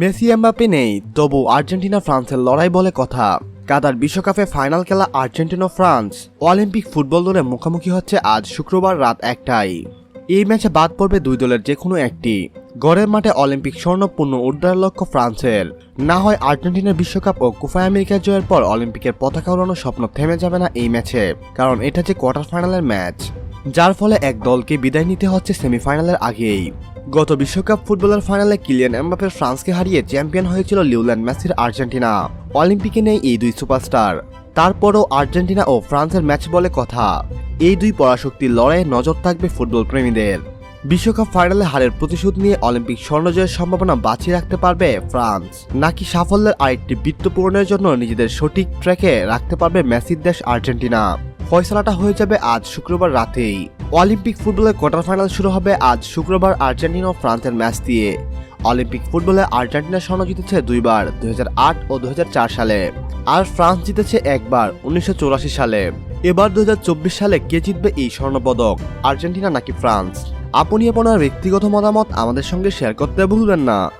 Messi Mbappe নেই, তবু Argentina, ফ্রান্সের লড়াই বলে কথা। কাতার বিশ্বকাপে ফাইনাল খেলা আর্জেন্টিনা ফ্রান্স। অলিম্পিক ফুটবল দলে মুখোমুখি হচ্ছে আজ শুক্রবার রাত একটাই এই ম্যাচে বাদ পড়বে দুই দলের যে কোনো একটি। গড়ের মাঠে অলিম্পিক স্বর্ণ পূর্ণ উদ্ধার লক্ষ্য ফ্রান্সের। না হয় আর্জেন্টিনার বিশ্বকাপ ও কুফা আমেরিকা জয়ের পর অলিম্পিকের পতাকা উড়ানোর স্বপ্ন থেমে যাবে না এই ম্যাচে, কারণ এটা যে কোয়ার্টার ফাইনালের ম্যাচ। যার ফলে এক দলকে বিদায় নিতে হচ্ছে সেমিফাইনালের আগেই। গত বিশ্বকাপ ফুটবলের ফাইনালে কিলিয়ান এমবাপে ফ্রান্সকে হারিয়ে চ্যাম্পিয়ন হয়েছিল লিওল্যান্ড মেসির আর্জেন্টিনা, অলিম্পিকে নেই এই দুই সুপারস্টার। তারপরও আর্জেন্টিনা ও ফ্রান্সের ম্যাচ বলে কথা। এই দুই পরাশক্তির লড়াইয়ে নজর থাকবে ফুটবল প্রেমীদের বিশ্বকাপ ফাইনালে হারের প্রতিশোধ নিয়ে অলিম্পিক স্বর্ণজয়ের সম্ভাবনা বাঁচিয়ে রাখতে পারবে ফ্রান্স। নাকি সাফল্যের আরেকটি বৃত্ত পূরণের জন্য নিজেদের সঠিক ট্র্যাকে রাখতে পারবে মেসির দেশ আর্জেন্টিনা। ফয়সালাটা হয়ে যাবে আজ শুক্রবার রাতেই। অলিম্পিক ফুটবলের কোয়ার্টার ফাইনাল শুরু হবে আজ শুক্রবার আর্জেন্টিনা ও ফ্রান্সের ম্যাচ দিয়ে। অলিম্পিক ফুটবলে আর্জেন্টিনা স্বর্ণ জিতেছে দুইবার, দুই হাজার আট ও দুই হাজার চার সালে। আর ফ্রান্স জিতেছে একবার, উনিশশো চুরাশি সালে। এবার দুই হাজার চব্বিশ সালে কে জিতবে এই স্বর্ণপদক? আর্জেন্টিনা নাকি ফ্রান্স? আপনি আপনার ব্যক্তিগত মতামত আমাদের সঙ্গে শেয়ার করতে ভুলবেন না।